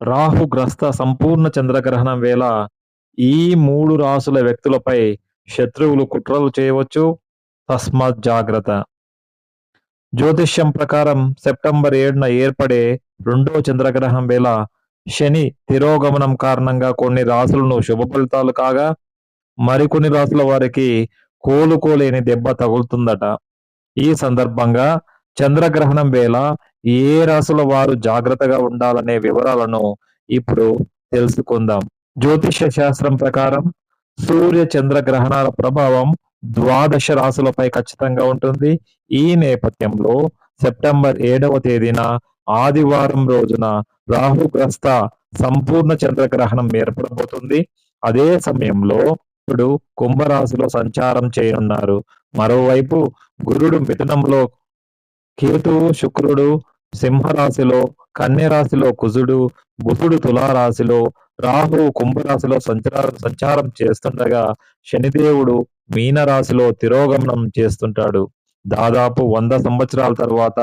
రాహుగ్రస్త సంపూర్ణ చంద్రగ్రహణం వేళ ఈ మూడు రాసుల వ్యక్తులపై శత్రువులు కుట్రలు చేయవచ్చు. తస్మాత్ జాగ్రత్త. జ్యోతిష్యం ప్రకారం సెప్టెంబర్ ఏడున ఏర్పడే రెండో చంద్రగ్రహణం వేళ శని తిరోగమనం కారణంగా కొన్ని రాసులను శుభ ఫలితాలు కాగా మరికొన్ని రాసుల వారికి కోలుకోలేని దెబ్బ తగులుతుందట. ఈ సందర్భంగా చంద్రగ్రహణం వేళ ఏ రాసుల వారు జాగ్రత్తగా ఉండాలనే వివరాలను ఇప్పుడు తెలుసుకుందాం. జ్యోతిష శాస్త్రం ప్రకారం సూర్య చంద్ర గ్రహణాల ప్రభావం ద్వాదశ రాసులపై ఖచ్చితంగా ఉంటుంది. ఈ నేపథ్యంలో సెప్టెంబర్ ఏడవ తేదీన ఆదివారం రోజున రాహుగ్రస్త సంపూర్ణ చంద్రగ్రహణం ఏర్పడబోతుంది. అదే సమయంలో ఇప్పుడు కుంభరాశిలో సంచారం చేయనున్నారు. మరోవైపు గురుడు మిథునంలో కేతువు శుక్రుడు సింహరాశిలో కన్యరాశిలో కుజుడు బుధుడు తులారాశిలో రాహు కుంభరాశిలో సంచారం సంచారం చేస్తుండగా శనిదేవుడు మీనరాశిలో తిరోగమనం చేస్తుంటాడు. దాదాపు వంద సంవత్సరాల తర్వాత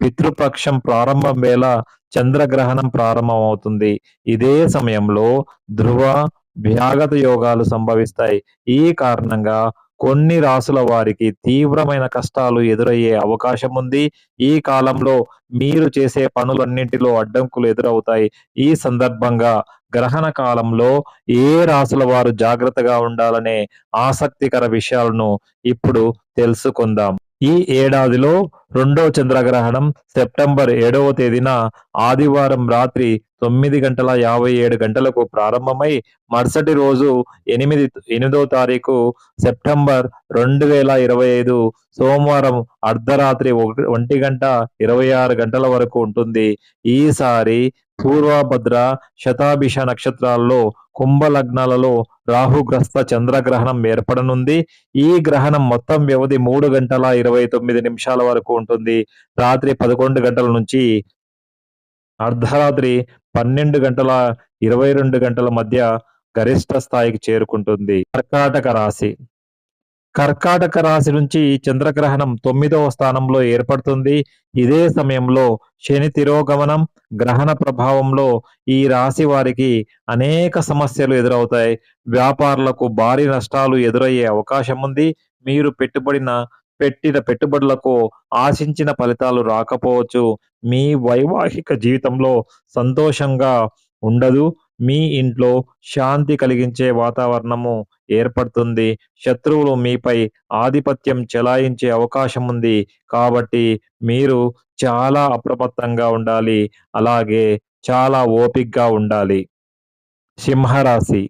పితృపక్షం ప్రారంభం వేళ చంద్రగ్రహణం ప్రారంభమవుతుంది. ఇదే సమయంలో ధ్రువ వ్యాగత యోగాలు సంభవిస్తాయి. ఈ కారణంగా కొన్ని రాసుల వారికి తీవ్రమైన కష్టాలు ఎదురయ్యే అవకాశం ఉంది ఈ కాలంలో మీరు చేసే పనులన్నింటిలో అడ్డంకులు ఎదురవుతాయి. ఈ సందర్భంగా గ్రహణ కాలంలో ఏ రాసుల వారు జాగ్రత్తగా ఉండాలనే ఆసక్తికర విషయాలను ఇప్పుడు తెలుసుకుందాం. ఈ ఏడాదిలో రెండో చంద్రగ్రహణం సెప్టెంబర్ ఏడవ తేదీన ఆదివారం రాత్రి తొమ్మిది గంటల యాభై ఏడు గంటలకు ప్రారంభమై మరుసటి రోజు ఎనిమిది ఎనిమిదో తారీఖు సెప్టెంబర్ రెండు వేల ఇరవై ఐదు సోమవారం అర్ధరాత్రి ఒంటి గంట ఇరవై ఆరు గంటల వరకు ఉంటుంది. ఈసారి పూర్వభద్ర శతాభిష నక్షత్రాల్లో కుంభ లగ్నాలలో రాహుగ్రస్త చంద్రగ్రహణం ఏర్పడనుంది. ఈ గ్రహణం మొత్తం వ్యవధి మూడు గంటల ఇరవై తొమ్మిది నిమిషాల వరకు ఉంటుంది. రాత్రి పదకొండు గంటల నుంచి అర్ధరాత్రి పన్నెండు గంటల ఇరవై రెండు గంటల మధ్య గరిష్ట స్థాయికి చేరుకుంటుంది. కర్కాటక రాశి. కర్కాటక రాశి నుంచి చంద్రగ్రహణం తొమ్మిదవ స్థానంలో ఏర్పడుతుంది. ఇదే సమయంలో శని తిరోగమనం గ్రహణ ప్రభావంలో ఈ రాశి వారికి అనేక సమస్యలు ఎదురవుతాయి. వ్యాపారులకు భారీ నష్టాలు ఎదురయ్యే అవకాశం ఉంది. మీరు పెట్టుబడిన పెట్టిన పెట్టుబడులకు ఆశించిన ఫలితాలు రాకపోవచ్చు. మీ వైవాహిక జీవితంలో సంతోషంగా ఉండదు. మీ ఇంట్లో శాంతి కలిగించే వాతావరణము ఏర్పడుతుంది. శత్రువులు మీపై ఆధిపత్యం చెలాయించే అవకాశం ఉంది. కాబట్టి మీరు చాలా అప్రమత్తంగా ఉండాలి. అలాగే చాలా ఓపిక్గా ఉండాలి. సింహరాశి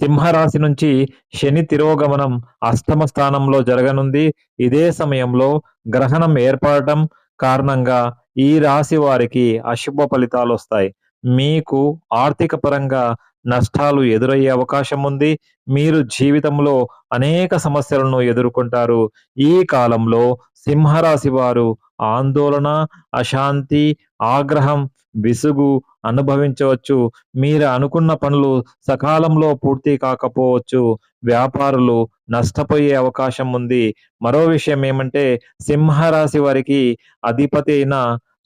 సింహరాశి నుంచి శని తిరోగమనం అష్టమ స్థానంలో జరగనుంది. ఇదే సమయంలో గ్రహణం ఏర్పడటం కారణంగా ఈ రాశి వారికి అశుభ ఫలితాలు వస్తాయి. మీకు ఆర్థిక పరంగా నష్టాలు ఎదురయ్యే అవకాశం ఉంది. మీరు జీవితంలో అనేక సమస్యలను ఎదుర్కొంటారు. ఈ కాలంలో సింహరాశి వారు ఆందోళన అశాంతి ఆగ్రహం విసుగు అనుభవించవచ్చు. మీరు అనుకున్న పనులు సకాలంలో పూర్తి కాకపోవచ్చు. వ్యాపారులు నష్టపోయే అవకాశం ఉంది. మరో విషయం ఏమంటే సింహరాశి వారికి అధిపతి అయిన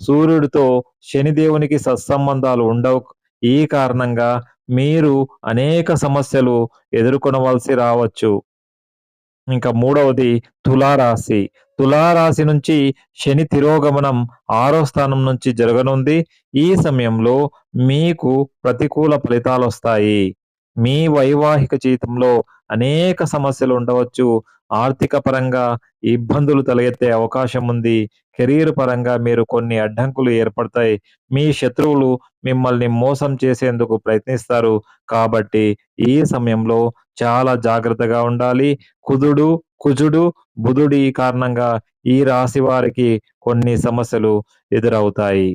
సూర్యుడితో శనిదేవునికి సత్సంబంధాలు ఉండవు. ఈ కారణంగా మీరు అనేక సమస్యలు ఎదుర్కొనవలసి రావచ్చు. ఇంకా మూడవది తులారాశి. తులారాశి నుంచి శని తిరోగమనం ఆరో స్థానం నుంచి జరగనుంది. ఈ సమయంలో మీకు ప్రతికూల ఫలితాలు వస్తాయి మీ వైవాహిక జీవితంలో అనేక సమస్యలు ఉండవచ్చు. ఆర్థిక పరంగా ఇబ్బందులు తలెత్తే అవకాశం ఉంది. కెరీర్ పరంగా మీరు కొన్ని అడ్డంకులు ఏర్పడతాయి. మీ శత్రువులు మిమ్మల్ని మోసం చేసేందుకు ప్రయత్నిస్తారు. కాబట్టి ఈ సమయంలో చాలా జాగ్రత్తగా ఉండాలి. కుదుడు కుజుడు బుధుడి కారణంగా ఈ రాశి వారికి కొన్ని సమస్యలు ఎదురవుతాయి.